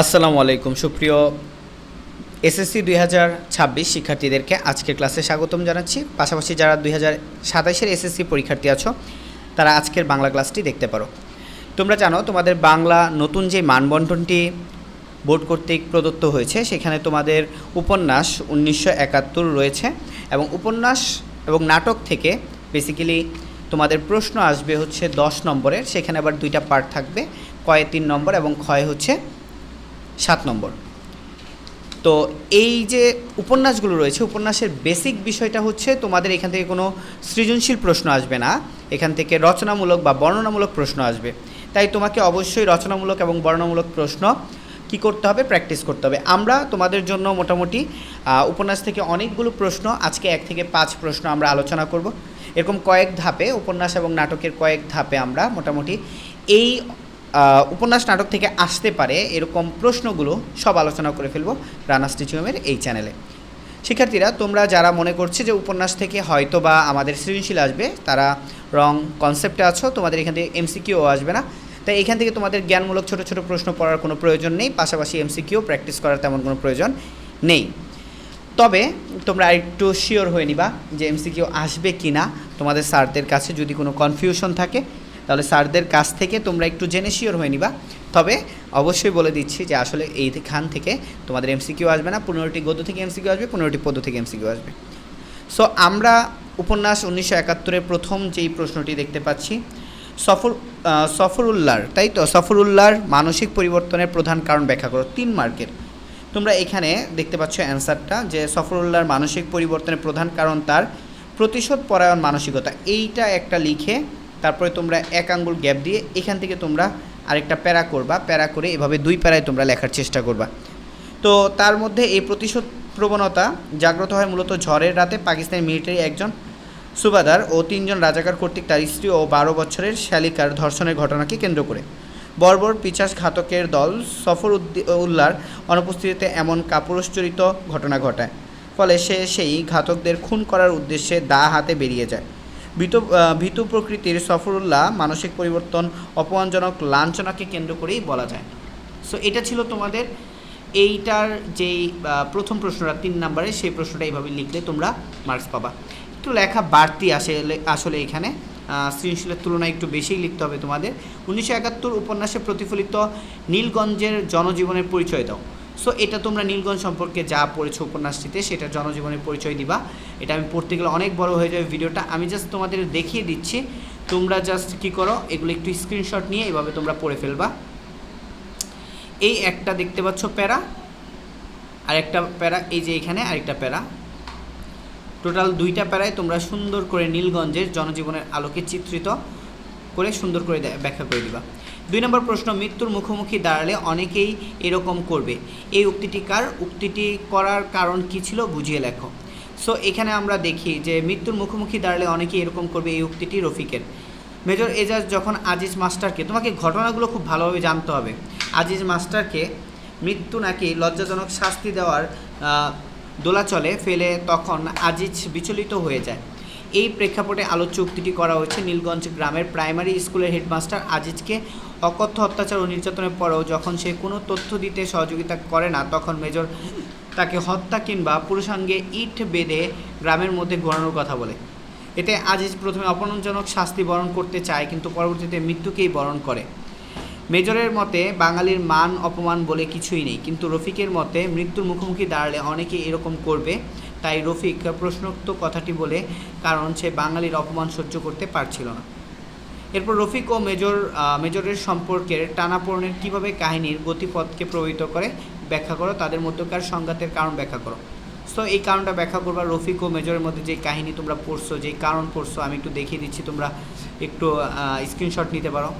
আসসালামু আলাইকুম, সুপ্রিয় এসএসসি দুই হাজার ছাব্বিশ শিক্ষার্থীদেরকে আজকের ক্লাসে স্বাগতম জানাচ্ছি। পাশাপাশি যারা দুই হাজার সাতাইশের এসএসসি পরীক্ষার্থী আছো, তারা আজকের বাংলা ক্লাসটি দেখতে পারো। তোমরা জানো, তোমাদের বাংলা নতুন যে মানবন্টনটি বোর্ড কর্তৃক প্রদত্ত হয়েছে, সেখানে তোমাদের উপন্যাস উনিশশো একাত্তর রয়েছে এবং উপন্যাস এবং নাটক থেকে বেসিক্যালি তোমাদের প্রশ্ন আসবে হচ্ছে দশ নম্বরের, সেখানে আবার দুইটা পার্ট থাকবে, কয়ে তিন নম্বর এবং ক্ষয় হচ্ছে সাত নম্বর। তো এই যে উপন্যাসগুলো রয়েছে, উপন্যাসের বেসিক বিষয়টা হচ্ছে তোমাদের এখান থেকে কোনো সৃজনশীল প্রশ্ন আসবে না, এখান থেকে রচনামূলক বা বর্ণনামূলক প্রশ্ন আসবে। তাই তোমাকে অবশ্যই রচনামূলক এবং বর্ণনামূলক প্রশ্ন কি করতে হবে? প্র্যাকটিস করতে হবে। আমরা তোমাদের জন্য মোটামুটি উপন্যাস থেকে অনেকগুলো প্রশ্ন, আজকে এক থেকে পাঁচ প্রশ্ন আমরা আলোচনা করব। এরকম কয়েক ধাপে, উপন্যাস এবং নাটকের কয়েক ধাপে আমরা মোটামুটি এই উপন্যাস নাটক থেকে আসতে পারে এরকম প্রশ্নগুলো সব আলোচনা করে ফেলব রানা স্টিচিউমের এই চ্যানেলে। শিক্ষার্থীরা, তোমরা যারা মনে করছে যে উপন্যাস থেকে হয়তো বা আমাদের সৃজনশীল আসবে, তারা রং কনসেপ্টে আছো, তোমাদের এখান থেকে এমসিকিউ আসবে না। তাই এখান থেকে তোমাদের জ্ঞানমূলক ছোট ছোট প্রশ্ন পড়ার কোনো প্রয়োজন নেই, পাশাপাশি এমসিকিউ প্র্যাকটিস করার তেমন কোনো প্রয়োজন নেই। তবে তোমরা একটু শিওর হয়ে নিবা যে এমসিকিউ আসবে কি না তোমাদের স্যারদের কাছে যদি কোনো কনফিউশন থাকে তাহলে স্যারদের কাছ থেকে তোমরা একটু জেনে শিওর হয়ে নিবা। তবে অবশ্যই বলে দিচ্ছি যে আসলে এইখান থেকে তোমাদের এমসিকিউ আসবে না, পনেরোটি গদ্য থেকে এমসিকিউ আসবে, পনেরোটি পদ্য থেকে এমসিকিউ আসবে। সো আমরা উপন্যাস উনিশশো একাত্তরের প্রথম যেই প্রশ্নটি দেখতে পাচ্ছি সফর সফরুল্লাহর তাই তো? সফরুল্লাহর মানসিক পরিবর্তনের প্রধান কারণ ব্যাখ্যা করো, তিন মার্কের। তোমরা এখানে দেখতে পাচ্ছ অ্যান্সারটা যে সফরুল্লাহর মানসিক পরিবর্তনের প্রধান কারণ তার প্রতিশোধ পরায়ণ মানসিকতা। এইটা একটা লিখে তারপরে তোমরা এক আঙ্গুল গ্যাপ দিয়ে এখান থেকে তোমরা আরেকটা প্যারা করবা। প্যারা করে এভাবে দুই প্যারায় তোমরা লেখার চেষ্টা করবা। তো তার মধ্যে এই প্রতিশোধ প্রবণতা জাগ্রত হয় মূলত ঝড়ের রাতে পাকিস্তানের মিলিটারি একজন সুবাদার ও তিনজন রাজাকার কর্তৃক তার স্ত্রী ও বারো বছরের শ্যালিকার ধর্ষণের ঘটনাকে কেন্দ্র করে। বর্বর পিচাস ঘাতকের দল সফর উল্লার অনুপস্থিতিতে এমন কাপুরুষচরিত ঘটনা ঘটায়। ফলে সে সেই ঘাতকদের খুন করার উদ্দেশ্যে দা হাতে বেরিয়ে যায়। ভীত ভীতু প্রকৃতির সফরুল্লাহ মানসিক পরিবর্তন, অপমানজনক লাঞ্ছনাকে কেন্দ্র করেই বলা যায়। সো এটা ছিল তোমাদের এইটার যেই প্রথম প্রশ্নটা, তিন নম্বরে সেই প্রশ্নটা এইভাবে লিখলে তোমরা মার্কস পাবা। একটু লেখা বাড়তি আসলে আসলে এখানে। সৃজনশীলের তুলনায় একটু বেশিই লিখতে হবে তোমাদের। উনিশশো একাত্তর উপন্যাসে প্রতিফলিত নীলগঞ্জের জনজীবনের পরিচয় দাও। সো এটা তোমরা নীলগঞ্জ সম্পর্কে যা পড়েছো উপন্যাসটিতে, সেটা জনজীবনের পরিচয় দিবা। এটা আমি পড়তে গেলে অনেক বড় হয়ে যাবে ভিডিওটা। আমি জাস্ট তোমাদের দেখিয়ে দিচ্ছি, তোমরা জাস্ট কি করো, এগুলো একটু স্ক্রিনশট নিয়ে এভাবে তোমরা পড়ে ফেলবা। এই একটা দেখতে পাচ্ছ প্যারা আর একটা প্যারা, এই যে এখানে আরেকটা প্যারা। টোটাল দুইটা প্যারায় তোমরা সুন্দর করে নীলগঞ্জের জনজীবনের আলোকে চিত্রিত করে সুন্দর করে ব্যাখ্যা করে দিবা। দুই নম্বর প্রশ্ন, মৃত্যুর মুখোমুখি দাঁড়ালে অনেকেই এরকম করবে। এই উক্তিটি কার? উক্তিটি করার কারণ কি ছিল বুঝিয়ে লেখো। সো এখানে আমরা দেখি যে মৃত্যুর মুখোমুখি দাঁড়ালে অনেকেই এরকম করবে এই উক্তিটি রফিকের। মেজর এজাজ যখন আজিজ মাস্টারকে, তোমাকে ঘটনাগুলো খুব ভালোভাবে জানতে হবে। আজিজ মাস্টারকে মৃত্যু নাকি লজ্জাজনক শাস্তি দেওয়ার দোলাচলে ফেলে তখন আজিজ বিচলিত হয়ে যায়। এই প্রেক্ষাপটে আলোচ্য উক্তিটি করা হয়েছে নীলগঞ্জ গ্রামের প্রাইমারি স্কুলের হেডমাস্টার আজিজকে। অকথ্য অত্যাচার ও নির্যাতনের পরেও যখন সে কোনো তথ্য দিতে সহযোগিতা করে না, তখন মেজর তাকে হত্যা কিংবা পুরুষাঙ্গে ইট বেঁধে গ্রামের মধ্যে ঘোরানোর কথা বলে। এতে আজিজ প্রথমে অপমানজনক শাস্তি বরণ করতে চায়, কিন্তু পরবর্তীতে মৃত্যুকেই বরণ করে। মেজরের মতে, বাঙালির মান অপমান বলে কিছুই নেই, কিন্তু রফিকের মতে, মৃত্যুর মুখোমুখি দাঁড়ালে অনেকে এরকম করবে। তাই রফিক প্রশ্নোক্ত কথাটি বলে, কারণ সে বাঙালির অপমান সহ্য করতে পারছিল না। এরপর রফিক ও মেজর মেজরের সম্পর্কের টানাপোড়েনের কীভাবে কাহিনীর গতিপথকে প্রভাবিত করে ব্যাখ্যা করো? তাদের মধ্যকার সংঘাতের কারণ ব্যাখ্যা করো। সো এই কারণটা ব্যাখ্যা করবা রফিক ও মেজরের মধ্যে যে কাহিনী তোমরা পড়ছো, যেই কারণ পড়ছো, আমি একটু দেখিয়ে দিচ্ছি, তোমরা একটু স্ক্রিনশট নিতে পারো।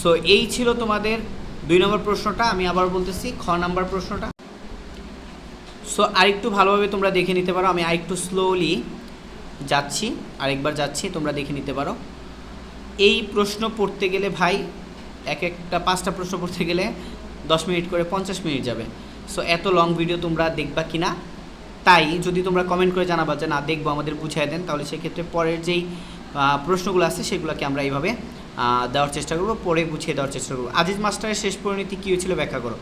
সো এই ছিল তোমাদের দুই নম্বর প্রশ্নটা, আমি আবার বলতেছি, খ নাম্বার প্রশ্নটা। সো আরেকটু ভালোভাবে তোমরা দেখে নিতে পারো। আমি আরেকটু স্লোলি যাচ্ছি, আরেকবার যাচ্ছি, তোমরা দেখে নিতে পারো। এই প্রশ্ন পড়তে গেলে ভাই, এক একটা পাঁচটা প্রশ্ন পড়তে গেলে দশ মিনিট করে পঞ্চাশ মিনিট যাবে। সো এত লং ভিডিও তোমরা দেখবা কি না তাই যদি তোমরা কমেন্ট করে জানাবা যে না, দেখব, আমাদের বুঝিয়ে দেন, তাহলে সেক্ষেত্রে পরের যেই প্রশ্নগুলো আছে, সেগুলোকে আমরা এইভাবে দেওয়ার চেষ্টা করব, পরে গুছিয়ে দেওয়ার চেষ্টা করব। আজিজ মাস্টারের শেষ পরিণতি কী হয়েছিল ব্যাখ্যা করো।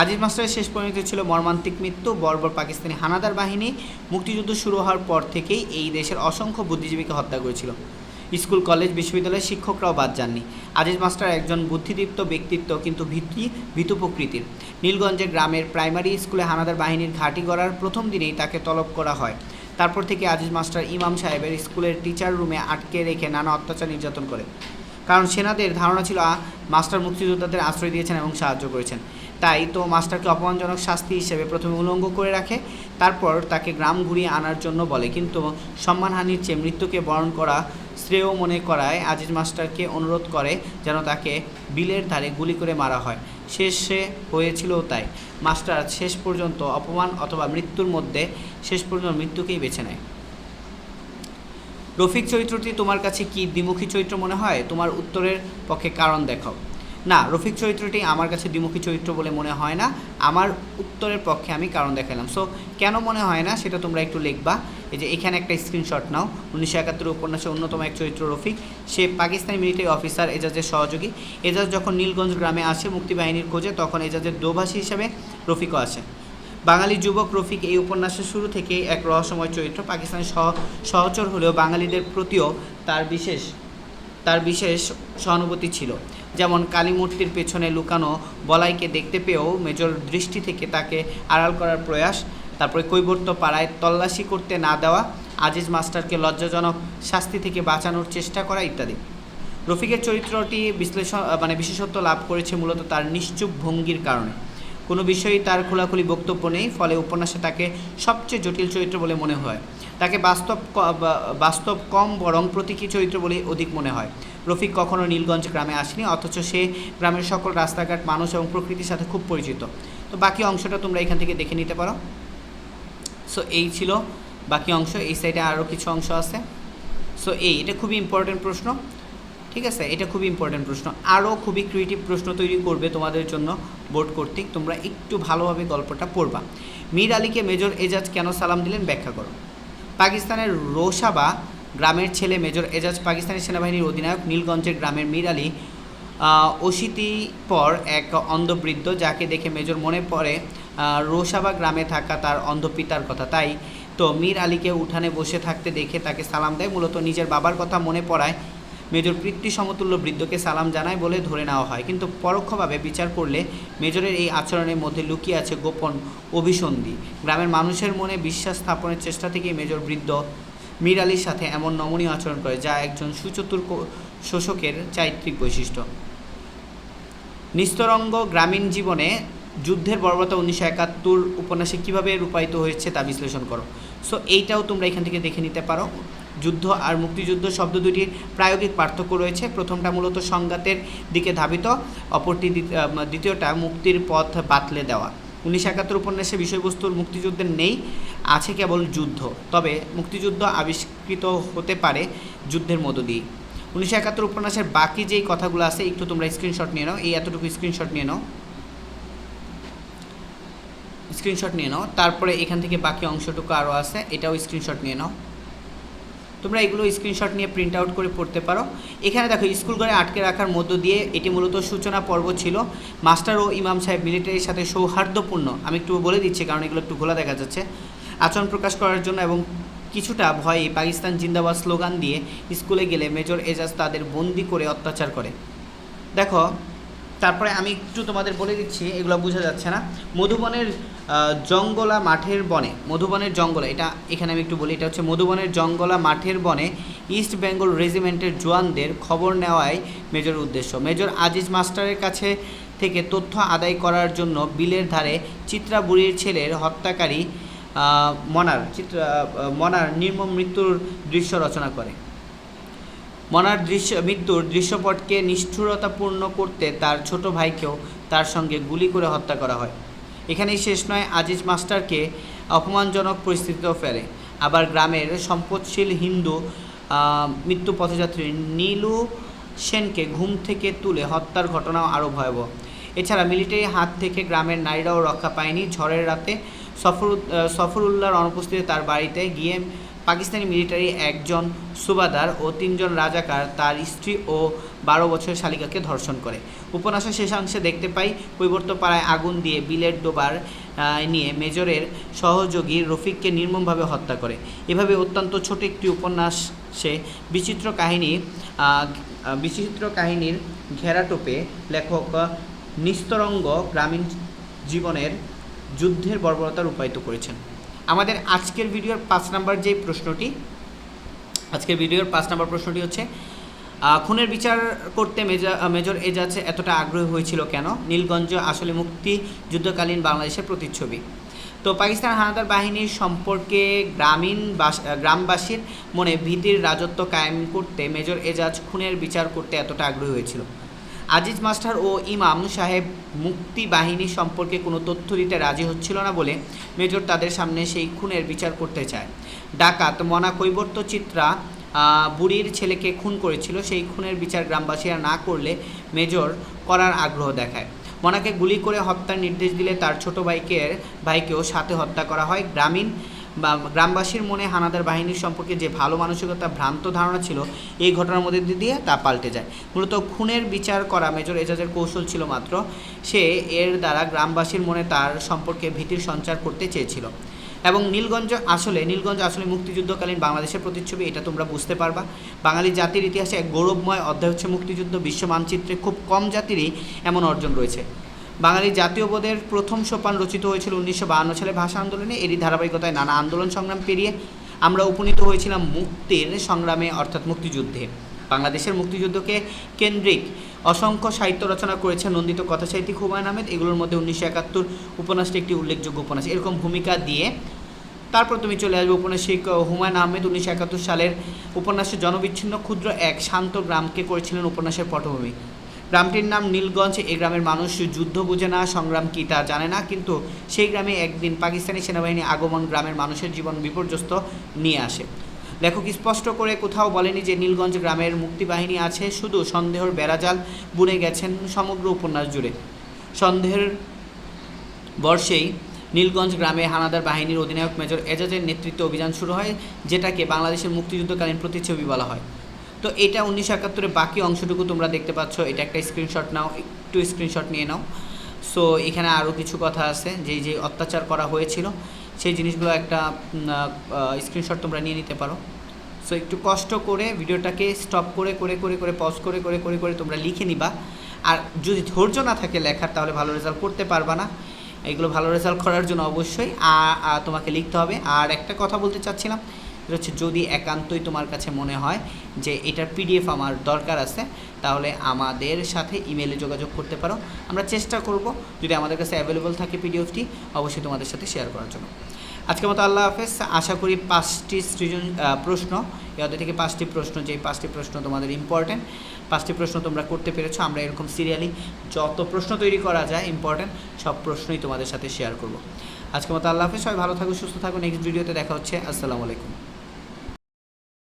আজিজ মাস্টারের শেষ পরিণতি ছিল মর্মান্তিক মৃত্যু, বর্বর পাকিস্তানি হানাদার বাহিনী। মুক্তিযুদ্ধ শুরু হওয়ার পর থেকেই এই দেশের অসংখ্য বুদ্ধিজীবীকে হত্যা করেছিল। স্কুল, কলেজ, বিশ্ববিদ্যালয়ের শিক্ষকরাও বাদ যাননি। আজিজ মাস্টার একজন বুদ্ধিদীপ্ত ব্যক্তিত্ব, কিন্তু ভীতি, ভীতু প্রকৃতির। নীলগঞ্জের গ্রামের প্রাইমারি স্কুলে হানাদার বাহিনীর ঘাঁটি গড়ার প্রথম দিনেই তাকে তলব করা হয়। তারপর থেকে আজিজ মাস্টার ইমাম সাহেবের স্কুলের টিচার রুমে আটকে রেখে নানা অত্যাচার নির্যাতন করে। কারণ সেনাদের ধারণা ছিল মাস্টার মুক্তিযোদ্ধাদের আশ্রয় দিয়েছেন এবং সাহায্য করেছেন। তাই তো মাস্টারকে অপমানজনক শাস্তি হিসেবে প্রথমে উলঙ্গ করে রাখে, তারপর তাকে গ্রাম ঘুরিয়ে আনার জন্য বলে। কিন্তু সম্মানহানির চেয়ে মৃত্যুকে বরণ করা শ্রেয় মনে করায় আজিজ মাস্টারকে অনুরোধ করে যেন তাকে বিলের ধারে গুলি করে মারা হয়। শেষে হয়েছিল তাই। মাস্টার শেষ পর্যন্ত অপমান অথবা মৃত্যুর মধ্যে শেষ পর্যন্ত মৃত্যুকেই বেছে নেয়। রফিক চরিত্রটি তোমার কাছে কি দ্বিমুখী চরিত্র মনে হয়? তোমার উত্তরের পক্ষে কারণ দেখাও। না, রফিক চরিত্রটি আমার কাছে দ্বিমুখী চরিত্র বলে মনে হয় না। আমার উত্তরের পক্ষে আমি কারণ দেখালাম সো কেন মনে হয় না সেটা তোমরা একটু লিখবা। এই যে এখানে একটা স্ক্রিনশট নাও। উনিশশো একাত্তর উপন্যাসের অন্যতম এক চরিত্র রফিক। সে পাকিস্তানি মিলিটারি অফিসার এজাজের সহযোগী। এজাজ যখন নীলগঞ্জ গ্রামে আসে মুক্তিবাহিনীর খোঁজে, তখন এজাজের দোভাষী হিসেবে রফিকও আসে। বাঙালি যুবক রফিক এই উপন্যাসের শুরু থেকেই এক রহস্যময় চরিত্র। পাকিস্তানের সহ, সহচর হলেও বাঙালিদের প্রতিও তার বিশেষ তার বিশেষ সহানুভূতি ছিল। যেমন কালীমূর্তির পেছনে লুকানো বলাইকে দেখতে পেয়েও মেজর দৃষ্টি থেকে তাকে আড়াল করার প্রয়াস। তারপরে কৈবর্ত পাড়ায় তল্লাশি করতে না দেওয়া, আজিজ মাস্টারকে লজ্জাজনক শাস্তি থেকে বাঁচানোর চেষ্টা করা ইত্যাদি। রফিকের চরিত্রটি বিশ্লেষণ মানে বিশেষত্ব লাভ করেছে মূলত তার নিশ্চুপ ভঙ্গির কারণে। কোনো বিষয়েই তার খোলাখুলি বক্তব্য নেই, ফলে উপন্যাসে তাকে সবচেয়ে জটিল চরিত্র বলে মনে হয়। তাকে বাস্তব বাস্তব কম বরং প্রতীকী চরিত্র বলে অধিক মনে হয়। রফিক কখনো নীলগঞ্জ গ্রামে আসেনি, অথচ সে গ্রামের সকল রাস্তাঘাট, মানুষ এবং প্রকৃতির সাথে খুব পরিচিত। তো বাকি অংশটা তোমরা এখান থেকে দেখে নিতে পারো। সো এই ছিল বাকি অংশ। এই সাইডে আরও কিছু অংশ আছে। সো এই, এটা খুবই ইম্পর্টেন্ট প্রশ্ন। ঠিক আছে? এটা খুবই ইম্পর্টেন্ট প্রশ্ন। আরও খুবই ক্রিয়েটিভ প্রশ্ন তৈরি করবে তোমাদের জন্য বোর্ড কর্তৃক। তোমরা একটু ভালোভাবে গল্পটা পড়বা। মীর আলীকে মেজর এজাজ কেন সালাম দিলেন? ব্যাখ্যা করো। পাকিস্তানের রোসাবা গ্রামের ছেলে মেজর এজাজ পাকিস্তানি সেনাবাহিনীর অধিনায়ক নীলগঞ্জের গ্রামের মীর আলী অশীতিপর অশীতি পর এক অন্ধবৃদ্ধ যাকে দেখে মেজর মনে পড়ে রোসাবা গ্রামে থাকা তার অন্ধ পিতার কথা। তাই তো মীর আলীকে উঠানে বসে থাকতে দেখে তাকে সালাম দেয়। মূলত নিজের বাবার কথা মনে পড়ায় মেজর পিতৃ সমতুল্য বৃদ্ধকে সালাম জানায় বলে ধরে নেওয়া হয়। কিন্তু পরোক্ষভাবে বিচার করলে মেজরের এই আচরণের মধ্যে লুকিয়ে আছে গোপন অভিসন্ধি। গ্রামের মানুষের মনে বিশ্বাস স্থাপনের চেষ্টা থেকে মেজর বৃদ্ধ মীর আলীর সাথে এমন নমনীয় আচরণ করে, যা একজন সুচতুর শোষকের চারিত্রিক বৈশিষ্ট্য। নিস্তরঙ্গ গ্রামীণ জীবনে যুদ্ধের বর্বরতা উনিশশো একাত্তর উপন্যাসে কীভাবে রূপায়িত হয়েছে তা বিশ্লেষণ করো। সো এইটাও তোমরা এখান থেকে দেখে নিতে পারো। যুদ্ধ আর মুক্তিযুদ্ধ শব্দ দুটির প্রায়োগিক পার্থক্য রয়েছে। প্রথমটা মূলত সংঘাতের দিকে ধাবিত, অপরটি দ্বিতীয়টা মুক্তির পথ বাতলে দেওয়া। উনিশশো একাত্তর উপন্যাসে বিষয়বস্তুর মুক্তিযুদ্ধের নেই, আছে কেবল যুদ্ধ। তবে মুক্তিযুদ্ধ আবিষ্কৃত হতে পারে যুদ্ধের মধ্য দিয়ে উনিশশো একাত্তর উপন্যাসের বাকি যেই কথাগুলো আছে, একটু তোমরা স্ক্রিনশট নিয়ে নাও। এই এতটুকু স্ক্রিনশট নিয়ে নাও। স্ক্রিনশট নিয়ে নাও। তারপরে এখান থেকে বাকি অংশটুকু আরও আছে, এটাও স্ক্রিনশট নিয়ে নাও। তোমরা এগুলো স্ক্রিনশট নিয়ে প্রিন্ট আউট করে পড়তে পারো। এখানে দেখো স্কুল ঘরে আটকে রাখার মধ্য দিয়ে এটি মূলত সূচনা পর্ব ছিল। মাস্টার ও ইমাম সাহেব মিলিটারির সাথে সৌহার্দ্যপূর্ণ। আমি একটু বলে দিচ্ছি, কারণ এগুলো একটু ঘোলা দেখা যাচ্ছে। আচরণ প্রকাশ করার জন্য এবং কিছুটা ভয়ে পাকিস্তান জিন্দাবাদ স্লোগান দিয়ে স্কুলে গেলে মেজর এজাজ তাদের বন্দি করে অত্যাচার করে। দেখো, তারপরে আমি একটু তোমাদের বলে দিচ্ছি, এগুলো বোঝা যাচ্ছে না। মধুবনের জঙ্গলা মাঠের বনে, মধুবনের জঙ্গলা, এটা এখানে আমি একটু বলি, এটা হচ্ছে মধুবনের জঙ্গলা মাঠের বনে ইস্ট বেঙ্গল রেজিমেন্টের জোয়ানদের খবর নেওয়াই মেজর উদ্দেশ্য। মেজর আজিজ মাস্টারের কাছে থেকে তথ্য আদায় করার জন্য বিলের ধারে চিত্রা বুড়ির ছেলের হত্যাকারী মনার, চিত্রা মনার নির্মম মৃত্যুর দৃশ্য রচনা করে। মনার দৃশ্য, মৃত্যুর দৃশ্যপটকে নিষ্ঠুরতাপূর্ণ করতে তার ছোট ভাইকেও তার সঙ্গে গুলি করে হত্যা করা হয়। এখানেই শেষ নয়, আজিজ মাস্টারকে অপমানজনক পরিস্থিতিতেও ফেলে। আবার গ্রামের সম্পদশীল হিন্দু মৃত্যু পথযাত্রী নীলু সেনকে ঘুম থেকে তুলে হত্যার ঘটনাও আরও ভয়াবহ। এছাড়া মিলিটারি হাত থেকে গ্রামের নারীরাও রক্ষা পায়নি। ঝড়ের রাতে সফর সফরুল্লাহর অনুপস্থিতিতে তার বাড়িতে গিয়ে পাকিস্তানি মিলিটারি একজন সুবাদার ও তিনজন রাজাকার তার স্ত্রী ও বারো বছরের শালিকাকে ধর্ষণ করে। উপন্যাসের শেষাংশে দেখতে পাই পাড়ায় আগুন দিয়ে বিলের ডোবার নিয়ে মেজরের সহযোগী রফিককে নির্মমভাবে হত্যা করে। এভাবে অত্যন্ত ছোট একটি উপন্যাসে বিচিত্র কাহিনী বিচিত্র কাহিনীর ঘেরাটোপে লেখক নিস্তরঙ্গ গ্রামীণ জীবনের যুদ্ধের বর্বরতা রূপায়িত করেছেন। আমাদের আজকের ভিডিওর পাঁচ নাম্বার যে প্রশ্নটি, আজকের ভিডিওর পাঁচ নাম্বার প্রশ্নটি হচ্ছে খুনের বিচার করতে মেজর মেজর এজাজ এতটা আগ্রহী হয়েছিল কেন? নীলগঞ্জ আসলে মুক্তি যুদ্ধকালীন বাংলাদেশের প্রতিচ্ছবি। তো পাকিস্তান হানাদার বাহিনীর সম্পর্কে গ্রামীণ বাস, গ্রামবাসীর মনে ভীতির রাজত্ব কায়েম করতে মেজর এজাজ খুনের বিচার করতে এতটা আগ্রহী হয়েছিল। আজিজ মাস্টার ও ইমাম সাহেব মুক্তি বাহিনী সম্পর্কে কোনো তথ্য দিতে রাজি হচ্ছিল না বলে মেজর তাদের সামনে সেই খুনের বিচার করতে চায়। ডাকাত মনা কৈবর্ত চিত্রা বুড়ির ছেলেকে খুন করেছিল। সেই খুনের বিচার গ্রামবাসীরা না করলে মেজর করার আগ্রহ দেখায়। মনাকে গুলি করে হত্যার নির্দেশ দিলে তার ছোট ভাইকে ভাইকেও সাথে হত্যা করা হয়। গ্রামীণ বা গ্রামবাসীর মনে হানাদার বাহিনীর সম্পর্কে যে ভালো মানসিকতা ভ্রান্ত ধারণা ছিল, এই ঘটনার মধ্যে দিয়ে তা পাল্টে যায়। মূলত খুনের বিচার করা মেজর এজাজের কৌশল ছিল মাত্র, সে এর দ্বারা গ্রামবাসীর মনে তার সম্পর্কে ভীতির সঞ্চার করতে চেয়েছিল। এবং নীলগঞ্জ আসলে নীলগঞ্জ আসলে মুক্তিযুদ্ধকালীন বাংলাদেশের প্রতিচ্ছবি, এটা তোমরা বুঝতে পারবা। বাঙালি জাতির ইতিহাসে এক গৌরবময় অধ্যায় হচ্ছে মুক্তিযুদ্ধ, বিশ্ব মানচিত্রে খুব কম জাতিরই এমন অর্জন রয়েছে। বাঙালি জাতীয়বোধের প্রথম সোপান রচিত হয়েছিল উনিশশো বাহান্ন সালে ভাষা আন্দোলনে। এরই ধারাবাহিকতায় নানা আন্দোলন সংগ্রাম পেরিয়ে আমরা উপনীত হয়েছিলাম মুক্তির সংগ্রামে, অর্থাৎ মুক্তিযুদ্ধে। বাংলাদেশের মুক্তিযুদ্ধকে কেন্দ্রিক অসংখ্য সাহিত্য রচনা করেছে নন্দিত কথাসাহিত্যিক হুমায়ুন আহমেদ। এগুলোর মধ্যে উনিশশো একাত্তর উপন্যাসটি একটি উল্লেখযোগ্য উপন্যাস। এরকম ভূমিকা দিয়ে তারপর তুমি চলে আসবে উপন্যাসিক হুমায়ুন আহমেদ উনিশশো একাত্তর সালের উপন্যাসে জনবিচ্ছিন্ন ক্ষুদ্র এক শান্ত গ্রামকে করেছিলেন উপন্যাসের পটভূমি। গ্রামটির নাম নীলগঞ্জ। এই গ্রামের মানুষ যুদ্ধ বুঝে না, সংগ্রাম কী তা জানে না, কিন্তু সেই গ্রামে একদিন পাকিস্তানি সেনাবাহিনী আগমন গ্রামের মানুষের জীবন বিপর্যস্ত নিয়ে আসে। লেখক স্পষ্ট করে কোথাও বলেনি যে নীলগঞ্জ গ্রামের মুক্তিবাহিনী আছে, শুধু সন্দেহর বেড়াজাল বুনে গেছেন সমগ্র উপন্যাস জুড়ে। সন্দেহের বর্ষেই নীলগঞ্জ গ্রামে হানাদার বাহিনীর অধিনায়ক মেজর এজাজের নেতৃত্বে অভিযান শুরু হয়, যেটাকে বাংলাদেশের মুক্তিযুদ্ধকালীন প্রতিচ্ছবি বলা হয়। তো এটা উনিশশো একাত্তরের বাকি অংশটুকু তোমরা দেখতে পাচ্ছ। এটা একটা স্ক্রিনশট নাও, একটু স্ক্রিনশট নিয়ে নাও। সো এখানে আরও কিছু কথা আছে, যেই যে অত্যাচার করা হয়েছিল, সেই জিনিসগুলো একটা স্ক্রিনশট তোমরা নিয়ে নিতে পারো। সো একটু কষ্ট করে ভিডিওটাকে স্টপ করে করে করে করে পজ করে করে করে করে তোমরা লিখে নিবা। আর যদি ধৈর্য না থাকে লেখার, তাহলে ভালো রেজাল্ট করতে পারবা না। এগুলো ভালো রেজাল্ট করার জন্য অবশ্যই তোমাকে লিখতে হবে। আর একটা কথা বলতে চাচ্ছিলাম সেটা হচ্ছে যদি একান্তই তোমার কাছে মনে হয় যে এটার পিডিএফ আমার দরকার আছে, তাহলে আমাদের সাথে ইমেলে যোগাযোগ করতে পারো। আমরা চেষ্টা করব যদি আমাদের কাছে অ্যাভেলেবল থাকে পিডিএফটি অবশ্যই তোমাদের সাথে শেয়ার করার জন্য। আজকের মতো আল্লাহ হাফেজ। আশা করি পাঁচটি সৃজন প্রশ্ন এদের থেকে পাঁচটি প্রশ্ন যে পাঁচটি প্রশ্ন তোমাদের ইম্পর্ট্যান্ট পাঁচটি প্রশ্ন তোমরা করতে পেরেছ, আমরা এরকম সিরিয়ালি যত প্রশ্ন তৈরি করা যায় ইম্পর্ট্যান্ট সব প্রশ্নই তোমাদের সাথে শেয়ার করব। আজকের মতো আল্লাহ হাফেজ। সবাই ভালো থাকো, সুস্থ থাকো। নেক্সট ভিডিওতে দেখা হচ্ছে। আসসালামু আলাইকুম।